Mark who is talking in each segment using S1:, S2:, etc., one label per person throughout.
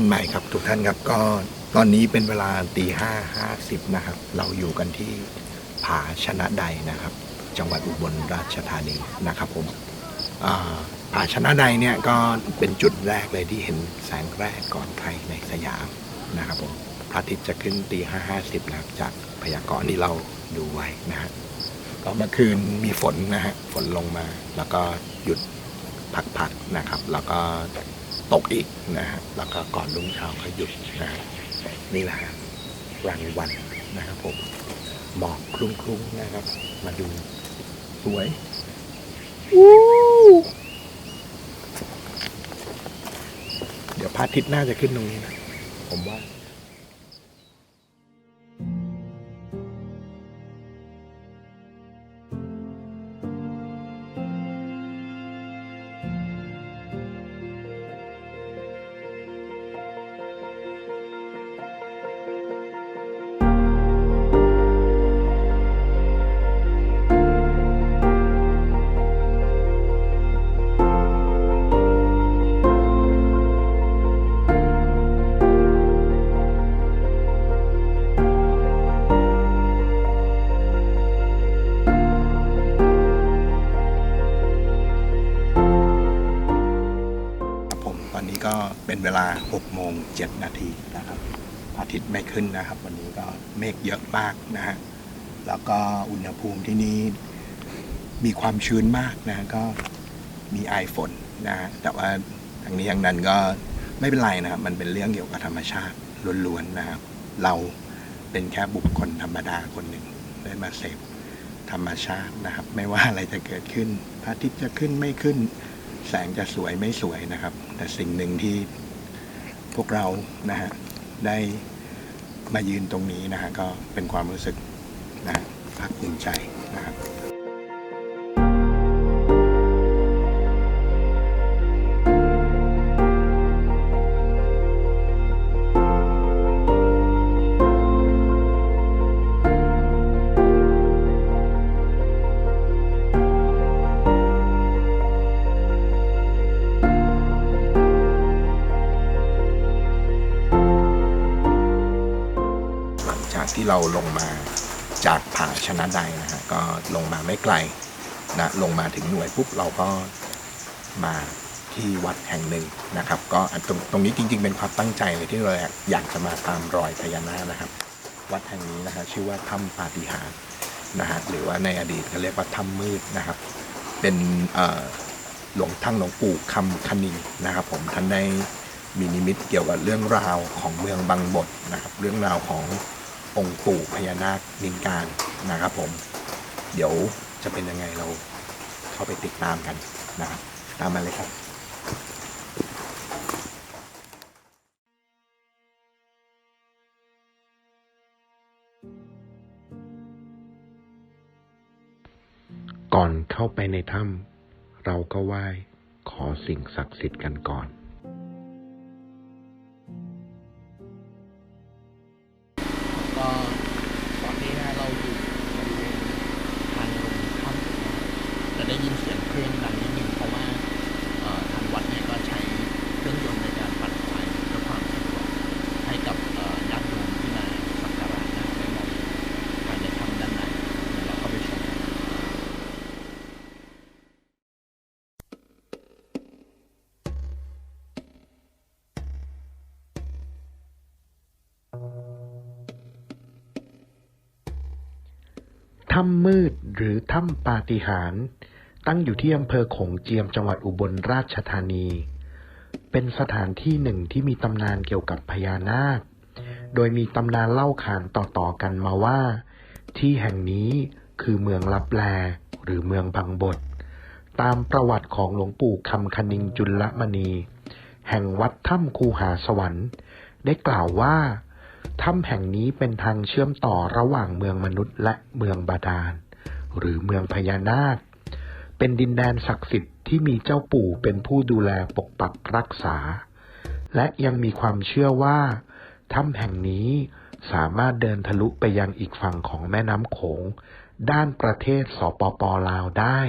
S1: เช้าวันใหม่ครับทุกท่านครับก็ตอนนี้เป็นเวลาตีห้าห้าสิบนะครับ เราอยู่กันที่ผาชนะใดนะครับ จังหวัดอุบลราชธานีนะครับผมผาชนะใดเนี่ยก็เป็นจุดแรกเลยที่เห็นแสงแรกก่อนใครในสยามนะครับผมพระอาทิตย์จะขึ้นตีห้าห้าสิบนะครับจากพยากรณ์ที่เราดูไว้นะฮะก็เมื่อคืนมีฝนนะฮะฝนลงมา แล้วก็หยุดพักๆนะครับ แล้วก็ ตกอีกนะฮะแล้วก็ก่อนรุ่งเช้าก็หยุดนะฮะนี่แหละฮะกลางวันนะครับผมหมอกคลุ้งๆนะครับ มาดูสวยวู้เดี๋ยวพระอาทิตย์น่าจะขึ้นตรงนี้นะ ผมว่า เวลา6โมง7นาทีนะครับอาทิตย์ไม่ขึ้นนะครับ วันนี้ก็เมฆเยอะมากนะฮะแล้วก็อุณหภูมิที่นี่มีความชื้นมากนะก็มีไอฝนนะฮะแต่ว่าทางนี้ทางนั้นก็ไม่เป็นไรนะครับ มันเป็นเรื่องเกี่ยวกับธรรมชาติล้วนๆนะครับ เราเป็นแค่บุคคลธรรมดาคนหนึ่งได้มาเสพธรรมชาตินะครับ ไม่ว่าอะไรจะเกิดขึ้นพระอาทิตย์จะขึ้นไม่ขึ้น แสงจะสวยไม่สวยนะครับ แต่สิ่งหนึ่งที่ พวกเรานะฮะได้มายืนตรงนี้นะฮะก็เป็นความรู้สึกนะฮะภาคภูมิใจนะครับ เราลงมาจากผาชนะใดนะฮะก็ลงมาไม่ไกลนะลงมาถึงหน่วยปุ๊บเราก็มาที่วัดแห่งหนึ่งนะครับ ก็ตรงตรงนี้จริง ๆ เป็นความตั้งใจเลยที่เราอยากจะมาตามรอยพญานาคนะครับ วัดแห่งนี้นะฮะชื่อว่าถ้ำปาฏิหาริย์นะฮะหรือว่าในอดีตเขาเรียกว่าถ้ำมืดนะครับ เป็นหลวงทั้งหลวงปู่คำคณิงนะครับ ผมท่านได้มีนิมิตเกี่ยวกับเรื่องราวของเมืองบางบทนะครับ เรื่องราวของ องค์ปู่พญานาคนินการนะครับผม เดี๋ยวจะเป็นยังไงเราเข้าไปติดตามกันนะครับตามมาเลยครับก่อนเข้าไปในถ้ำเราก็ไหว้ขอสิ่งศักดิ์สิทธิ์กันก่อน
S2: ถ้ำมืดหรือถ้ำปา
S3: ฏิหาริย์ตั้งอยู่ที่อำเภอโขงเจียมจังหวัดอุบลราชธานี เป็นสถานที่หนึ่งที่มีตำนานเกี่ยวกับพญานาค โดยมีตำนานเล่าขานต่อๆกันมาว่า ที่แห่งนี้คือเมืองลับแลหรือเมืองบางบท ตามประวัติของหลวงปู่คำคณิงจุลมณี แห่งวัดถ้ำคูหาสวรรค์ ได้กล่าวว่า ถ้ำแห่งนี้เป็นทางเชื่อมต่อระหว่างเมืองมนุษย์และเมืองบาดาล หรือเมืองพญานาค เป็นดินแดนศักดิ์สิทธิ์ที่มีเจ้าปู่เป็นผู้ดูแลปกปักรักษา และยังมีความเชื่อว่าถ้ำแห่งนี้สามารถเดินทะลุไปยังอีกฝั่งของแม่น้ำโขง ด้านประเทศสปปลาวได้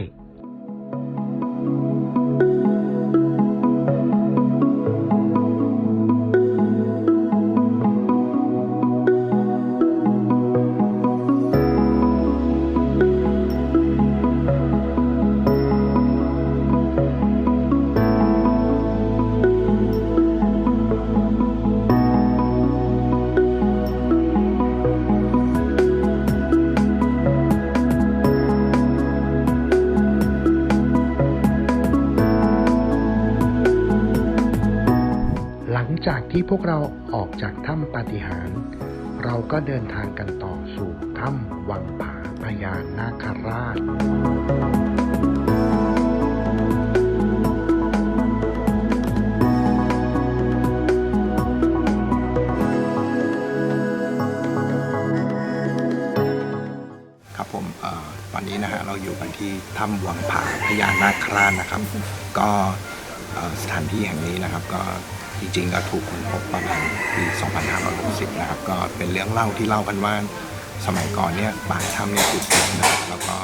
S3: จากที่พวกเราออกจากถ้ำปาฏิหาร เราก็เดินทางกันต่อสู่ถ้ำวังผาพญานาคราช
S1: ครับผมตอนนี้นะฮะเราอยู่กันที่ถ้ำวังผาพญานาคราชนะครับ ก็สถานที่แห่งนี้นะครับก็ จริงๆก็ถูกค้นพบประมาณปี2560นะครับก็เป็นเรื่องเล่าที่เล่ากันว่าสมัยก่อนเนี่ยปากถ้ำเนี่ยถูกปิดนะครับแล้วก็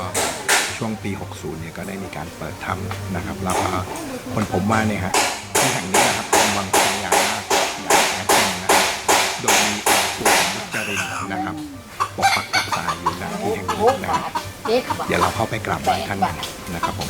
S1: ช่วงปี 60 เนี่ยก็ได้มีการเปิดถ้ำนะครับแล้วก็คนพบว่าเนี่ยฮะที่แห่งนี้นะครับเป็นวังพญานาคอย่างแท้จริงนะครับโดยมีองค์ปู่มุจรินนะครับปกปักรักษาอยู่ณที่แห่งนี้นะครับเดี๋ยวเราเข้าไปกราบไหว้ท่านกันนะครับผม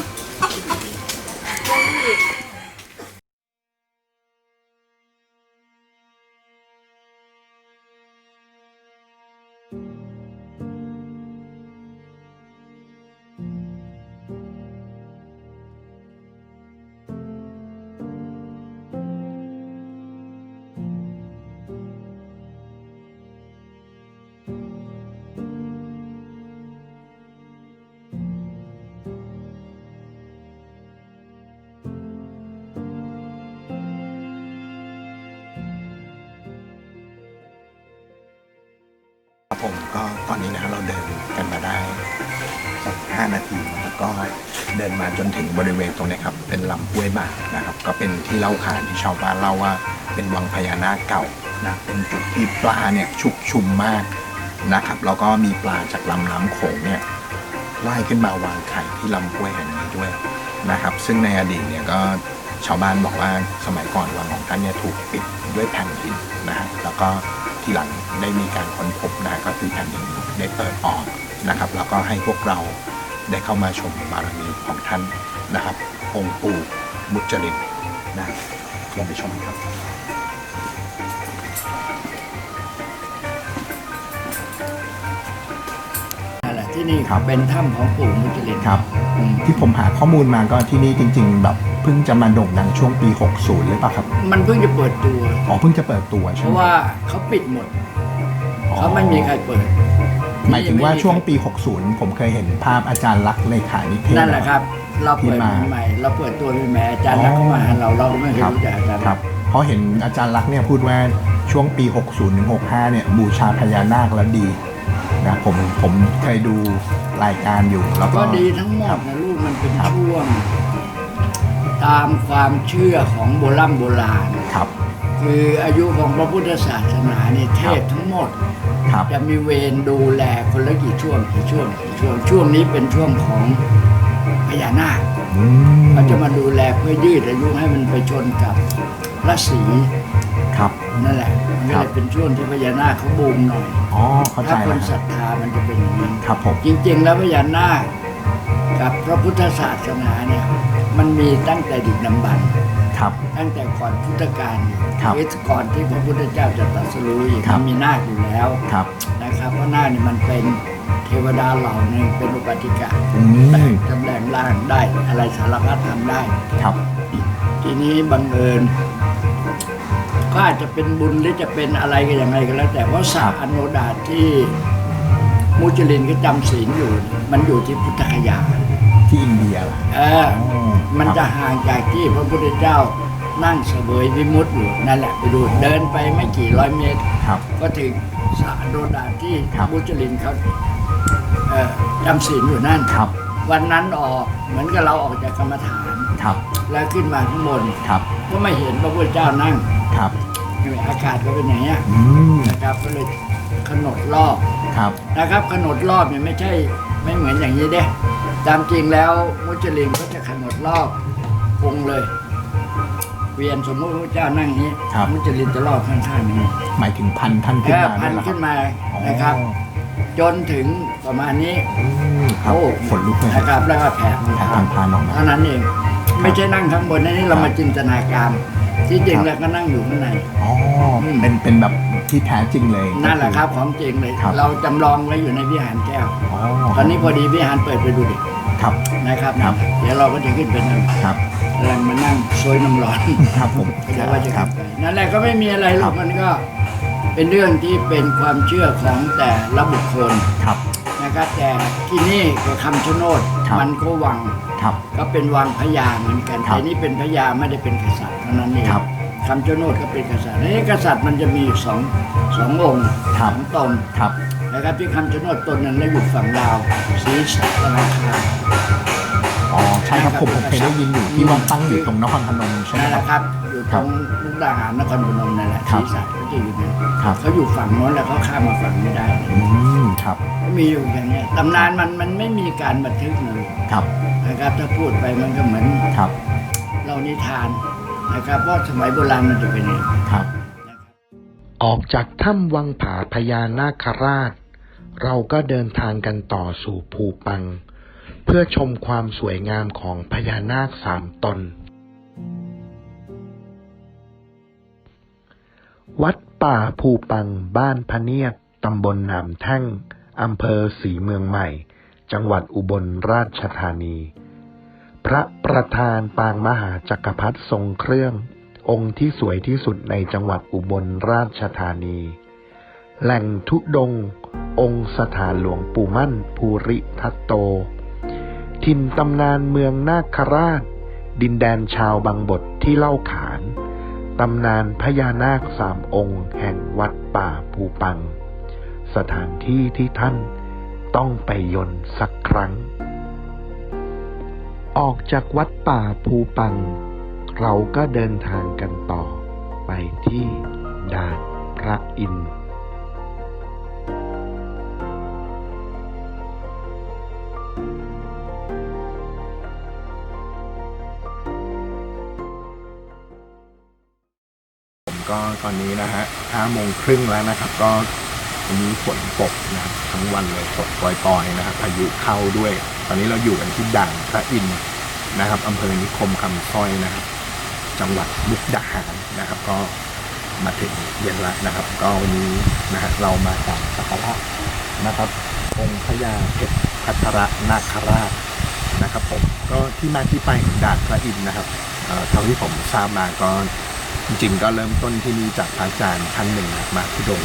S1: เดินมาจนถึงบริเวณตรงนี้ครับเป็นลำห้วยหมากนะครับ ก็เป็นที่เล่าขานที่ชาวบ้านเล่าว่า เป็นวังพญานาคเก่านะเป็นจุดที่ปลาเนี่ยชุกชุมมากนะครับแล้วก็มีปลาจากลำน้ำโขงเนี่ยว่ายขึ้นมาวางไข่ที่ลำห้วยแห่งนี้ด้วยนะครับ ซึ่งในอดีตเนี่ยก็ชาวบ้านบอกว่าสมัยก่อนวังของท่านเนี่ยถูกปิดด้วยแผ่นหินนะฮะแล้วก็ทีหลังได้มีการค้นพบนะก็คือแผ่นดินได้เปิดออกนะครับ แล้วก็ให้พวกเรา ได้เข้ามาชมบารมีของท่านนะครับ องค์ปู่มุจลินนะลองไปชมครับ
S4: นั่นแหละที่นี่
S1: ครับ
S4: เป็นถ้ำของปู่มุจลิน
S1: ครับ
S4: อืม
S1: ที่ผมหาข้อมูลมาก็ที่นี่จริง ๆ แบบเพิ่งจะมาโด่งดังช่วงปี 60 หรือเปล่าครับ
S4: มันเพิ่งจะเปิดตัว
S1: อ๋อเพิ่งจะเปิดตัว
S4: เพ
S1: ใช่ไหม
S4: ราะว่าเขาปิดหมด
S1: อ๋อ
S4: เขาไม่มีใครเปิด
S1: หมายถึงว่าช่วงปี 60 ผมเคยเห็นภาพอาจารย์ลักษณ์เลขานิเทศ
S4: นั่นแหละครับ เราเปิด
S1: ที่มา
S4: ใหม่ๆเราเปิดตัวใหม่ๆอาจารย์นักเข้ามาหาเราเราก็ไม่เคย
S1: ครับ
S4: รู้จักอาจารย์
S1: ครับเพราะเห็นอาจารย์ลักษณ์เนี่ยพูดว่าช่วงปี 60ถึง65 เนี่ยบูชาพญานาคแล้วดีนะผมผมเคยดูรายการอยู่ แล้วก็
S4: ก็ดีทั้งหมดนะลูกมันเป็น
S1: ครับ
S4: ช่วง ตามความเชื่อของโบราณโบราณ
S1: ครับ
S4: คืออายุของพระพุทธศาสนาเนี่ยเทพทั้งหมด
S1: ครับ
S4: จะมีเวรดูแลคนละกี่ช่วงกี่ช่วงกี่ช่วงช่วงนี้เป็นช่วงของพญานาค
S1: อืม
S4: เขาจะมาดูแลเพื่อยืดอายุให้มันไปชนกับราศี
S1: ครับ
S4: นั่นแหละมันก็
S1: ครั
S4: เล
S1: บ
S4: ยเป็นช่วงที่พญานาคเขาบูมหน่อย
S1: อ๋อเข้าใจ
S4: ถ้าคน
S1: แล้วค
S4: ศ
S1: รั
S4: รับทธามันจะเป็นอย่างนั้น
S1: ครับผม
S4: จริงๆ แล้วพญานาคกับพระพุทธศาสนาเนี่ยมันมีตั้งแต่ดึกดำบรรพ์
S1: ครับ
S4: ตั้งแต่ก่อนพุทธกาล
S1: ครับ
S4: หรือก่อนที่พระพุทธเจ้าจะตรัสรู้อีก
S1: ครับ
S4: มันมีนาคอยู่แล้ว
S1: ครับ
S4: นะครับเพราะนาคเนี่ยมันเป็นเทวดาเหล่าหนึ่งเป็นอุปาติกา
S1: อืม
S4: จำแรงร่างได้อะไรสารพัดทำได้
S1: ครับ
S4: ทีนี้บังเอิญก็อาจจะเป็นบุญหรือจะเป็นอะไรก็ยังไงก็แล้ว แต่ว่าสาอโนดาตที่มุจลินก็จำศีลอยู่ มันอยู่ที่พุทธคยา
S1: ที่อินเดียล่ะ
S4: เออ
S1: อ๋อ
S4: มันจะ
S1: ครับ
S4: ห่างจากที่พระพุทธเจ้านั่งเสวยวิมุตติอยู่นั่นแหละไปดูเดินไปไม่กี่ร้อยเมตร
S1: ครับ
S4: ก็ถึงสาอโนดาตที่
S1: ครับ
S4: มุจลินเขาเอ่อจำศีลอยู่นั่น
S1: ครับ
S4: วันนั้นออกเหมือนกับเราออกจากกรรมฐาน
S1: ครับ
S4: แล้วขึ้นมาข้างบน
S1: ครับ
S4: ก็ไม่เห็นพระพุทธเจ้านั่ง
S1: ครับ
S4: อากาศก็เป็นอย่างเงี้ย
S1: อืม
S4: นะครับก็เลยขนดรอบ
S1: ครับ
S4: นะครับขนดรอบเนี่ยไม่ใช่ไม่เหมือนอย่างนี้เด้ ตามจริงแล้วมุจลินก็จะขนดรอบองค์เลย เวียนสมมติพระพุทธเจ้านั่งอย่างนี้
S1: ครับ
S4: มุจลินจะรอบข้างๆนี้
S1: หมายถึงพันท่าน
S4: เอ
S1: ขึ้น
S4: อ
S1: มา
S4: พัน
S1: ด้วยเหรอ
S4: ขึ้นมา
S1: อ๋อ
S4: นะครับจนถึงประมาณนี้
S1: อืมครับ
S4: โอ้
S1: ขนลุกเลย
S4: นะครับแล้วก็แผ่ทาง
S1: แผ่
S4: เท้า
S1: ทางพานออกมา
S4: เท่านั้นเอง ไม่ใช่นั่งข้างบนนะนี่เรา
S1: ครับ
S4: มาจินตนาการ ที่จริง
S1: ครับ
S4: แล้วก็นั่งอยู่ข้างใน
S1: อ๋ออ
S4: ม
S1: เป็นเป็นแบบที่แท้จริงเลย
S4: นั่นแหละครับของจริงเลย
S1: ครับ
S4: เราจำลองไว้อยู่ในวิหารแก้ว
S1: อ๋อ
S4: ตอนนี้พอดีวิหารเปิดไปดูดิ
S1: ครับ
S4: นะครับ
S1: ครับ
S4: เดี๋ยวเราก็จะขึ้นไปนั่น
S1: ครับ
S4: กำลังมานั่งซวยน้ำร้อน
S1: ครับผม
S4: แล้วว่าจะ
S1: ค
S4: ก
S1: รั
S4: ลั
S1: บบ
S4: ไปนั่นแหละก็ไม่มีอะไรหรอก
S1: ครับ
S4: มันก็เป็นเรื่องที่เป็นความเชื่อของแต่ละบุคคล
S1: ครับ
S4: นะครับ แต่ที่นี่กับคำชะโนด
S1: ครับ
S4: มันก็วัง
S1: ครับ
S4: ก็เป็นวังพญาเหมือนกัน
S1: ครับ
S4: แต่นี่เป็นพญาไม่ได้เป็นกษัตริย์เท่านั้นเอง
S1: ครับ
S4: คำชะโนดก็เป็นกษัตริย์นี่กษัตริย์มันจะมีอยู่สองสององค์
S1: ครั
S4: ส
S1: บ
S4: องตน
S1: ครับ
S4: นะครับที่คำชะโนดตนนั้นแล้วอยู่ฝั่งลาวศรีตะลังคาร
S1: อ๋อใช่ครับผมผมเคยได้ยินอยู่ที่ว่าตั้งอยู่ตรงนครพนมใช่ไหม
S4: นั่นแห
S1: ครั
S4: ละ
S1: บ
S4: ครับ อยู่ตรงมุกดาหารนครพนมนั่นแหละ
S1: ครั
S4: ศ
S1: บ
S4: รีสัตว์เขาจะอยู่นั่น
S1: ครับ
S4: เขาอยู่ฝั่งโน้นแล้วเขาข้ามมาฝั่งไม่ได้
S1: อืมครับ
S4: ก็มีอยู่อย่างเนี้ยตำนานมันมันไม่มีการบันทึกเลย
S1: ครับ
S4: นะครับ ถ้าพูดไปมันก็เหมือน
S1: ครับ
S4: เรานิทานนะครับเพราะสมัยโบราณมันจะเป็นอย่างนี้
S1: ครับ
S3: ออกจากถ้ำวังผาพญานาคราช เราก็เดินทางกันต่อสู่ภูปัง เพื่อชมความสวยงามของพญานาคสามตน วัดป่าภูปังบ้านพะเนียดตำบลหนามแท่งอำเภอสีเมืองใหม่ จังหวัดอุบลราชธานี พระประธานปางมหาจักรพรรดิทรงเครื่อง องค์ที่สวยที่สุดในจังหวัดอุบลราชธานี แหล่งทุดง องค์สถานหลวงปู่มั่นภูริทัตโต ถิ่นตำนานเมืองนาคราช ดินแดนชาวบางบทที่เล่าขาน ตำนานพญานาคสามองค์แห่งวัดป่าภูปัง สถานที่ที่ท่านต้องไปยนสักครั้ง ออกจากวัดป่าภูปัง เราก็เดินทางกันต่อไปที่ด่านพระอินทร์
S1: ก็ตอนนี้นะฮะห้าโมงครึ่งแล้วนะครับ ก็วันนี้ฝนตกนะครับทั้งวันเลยตกปล่อยๆนะครับพายุเข้าด้วย ตอนนี้เราอยู่กันที่ด่านพระอินทร์นะครับอำเภอนิคมคำสร้อยนะครับ จังหวัดมุกดาหารนะครับ ก็มาถึงเย็นละนะครับ ก็วันนี้นะฮะเรามาจากสักการะนะครับ องค์พญาเพชรพัทรนาคราชนะครับผมก็ที่มาที่ไปของด่านพระอินทร์นะครับเอ่อเท่าที่ผมทราบมาก็ จริงก็เริ่มต้นที่นี่จากพระอาจารย์ท่านหนึ่งนะมาที่ดง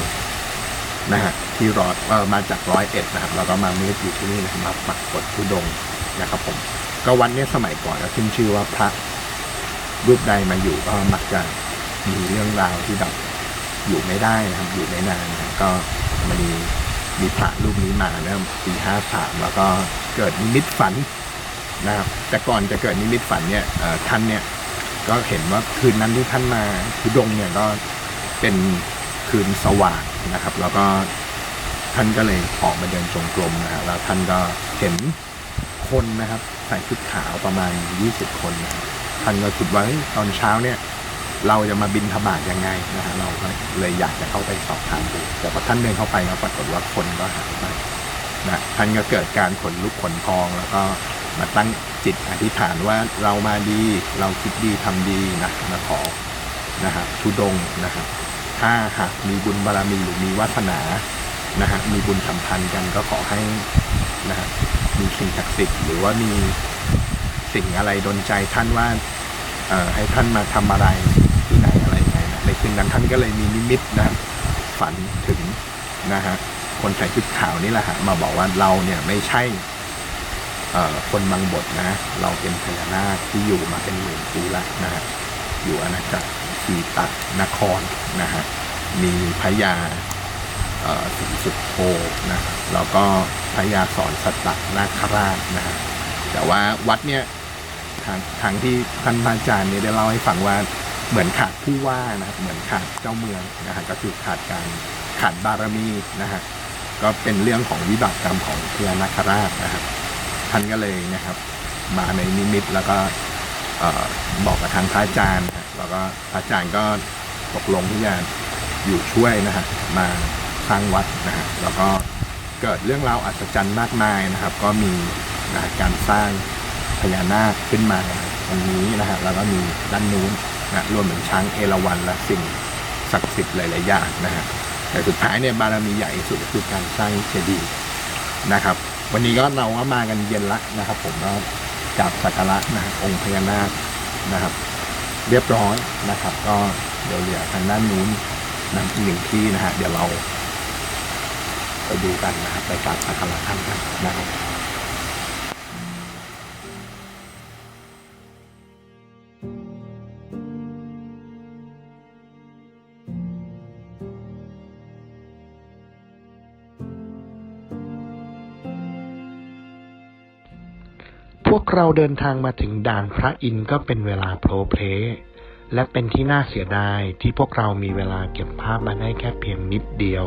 S1: นะฮะที่รอดเออมาจากร้อยเอ็ดนะครับแล้วก็มาเมืดอยู่ที่นี่นะครับมาปักกดทุดงนะครับผมก็วันนี้สมัยก่อนก็ขึ้นชื่อว่าพระรูปใดมาอยู่ก็มักจะมีเรื่องราวที่แบบอยู่ไม่ได้นะครับอยู่ไม่นานนะก็มามีมีพระรูปนี้มาเริ่มปีห้าสามแล้วก็เกิดนิมิตฝันนะครับแต่ก่อนจะเกิดนิมิตฝันเนี่ยท่านเนี่ย ก็เห็นว่าคืนนั้นที่ท่านมาทุดงเนี่ยก็เป็นคืนสว่างนะครับ แล้วก็ท่านก็เลยออกมาเดินจงกรมนะฮะแล้วท่านก็เห็นคนนะครับใส่ชุดขาวประมาณ 20 คนนะคท่านก็คิดว่าตอนเช้าเนี่ย เราจะมาบินธบาตยังไงนะฮะเราก็เลยอยากจะเข้าไปสอบถามดูแต่พอท่านเดินเข้าไปก็ปรากฏว่าคนก็หายไปนะท่านก็เกิดการขนลุกขนพองแล้วก็ มาตั้งจิตอธิษฐานว่าเรามาดี เราคิดดีทำดีนะมาขอนะครับทุดงนะครับ ถ้าหากมีบุญบารมีหรือมีวาสนานะฮะมีบุญสัมพันธ์กันก็ขอให้นะฮะมีสิ่งศักดิ์สิทธิ์หรือว่ามีสิ่งอะไรดนใจท่านว่าเอ่อให้ท่านมาทำอะไรที่ไหนอะไรยังไงนะในคืนนั้นท่านก็เลยมีนิมิตนะฝันถึงนะฮะคนใส่ชุดขาวนี่แหละฮะมาบอกว่าเราเนี่ยไม่ใช่ คนบางบทนะ เราเป็นพญานาคที่อยู่มาเป็นหมื่นปีล้วนะฮะอยู่อาณาจักรสีตะนครนะฮะมีพญาสิงสุดโทนะแล้วก็พญาสอนสัตตนาคราชนะฮะแต่ว่าวัดเนี่ยทางทางที่ท่านพระอาจารย์เนี่ยได้เล่าให้ฟังว่าเหมือนขาดผู้ว่านะครับเหมือนขาดเจ้าเมืองนะฮะก็คือขาดการขาดบารมีนะฮะก็เป็นเรื่องของวิบากกรรมของพญานาคราชนะครับ ท่านก็เลยนะครับ มาในนิมิตแล้วก็บอกกับทางพระอาจารย์แล้วก็พระอาจารย์ก็ตกลงที่จะอยู่ช่วยนะฮะมาสร้างวัดนะฮะแล้วก็เกิดเรื่องราวอัศจรรย์มากมายนะครับ ก็มีนะการสร้างพญานาคขึ้นมาตรงนี้นะฮะแล้วก็มีด้านนู้นนะรวมถึงช้างเอราวัณและสิ่งศักดิ์สิทธิ์หลายๆอย่างนะฮะแต่สุดท้ายเนี่ยบารมีใหญ่ที่สุดคือการสร้างเจดีย์นะครับ วันนี้ก็เราก็มากันเย็นละนะครับ ผมก็กราบสักการะนะฮะองค์พญานาคนะครับ เรียบร้อยนะครับ ก็เดี๋ยวเหลือทางด้านนู้นนั่นอีกหนึ่งที่นะฮะเดี๋ยวเราไปดูกันนะครับไปกราบสักการะท่านกันนะครับ
S3: วกเราเดินทางมาถึงด่านพระอินทร์ก็เป็นเวลาโพลเพลและเป็นที่น่าเสียดายที่พวกเรามีเวลาเก็บภาพมาได้แค่เพียงนิดเดียว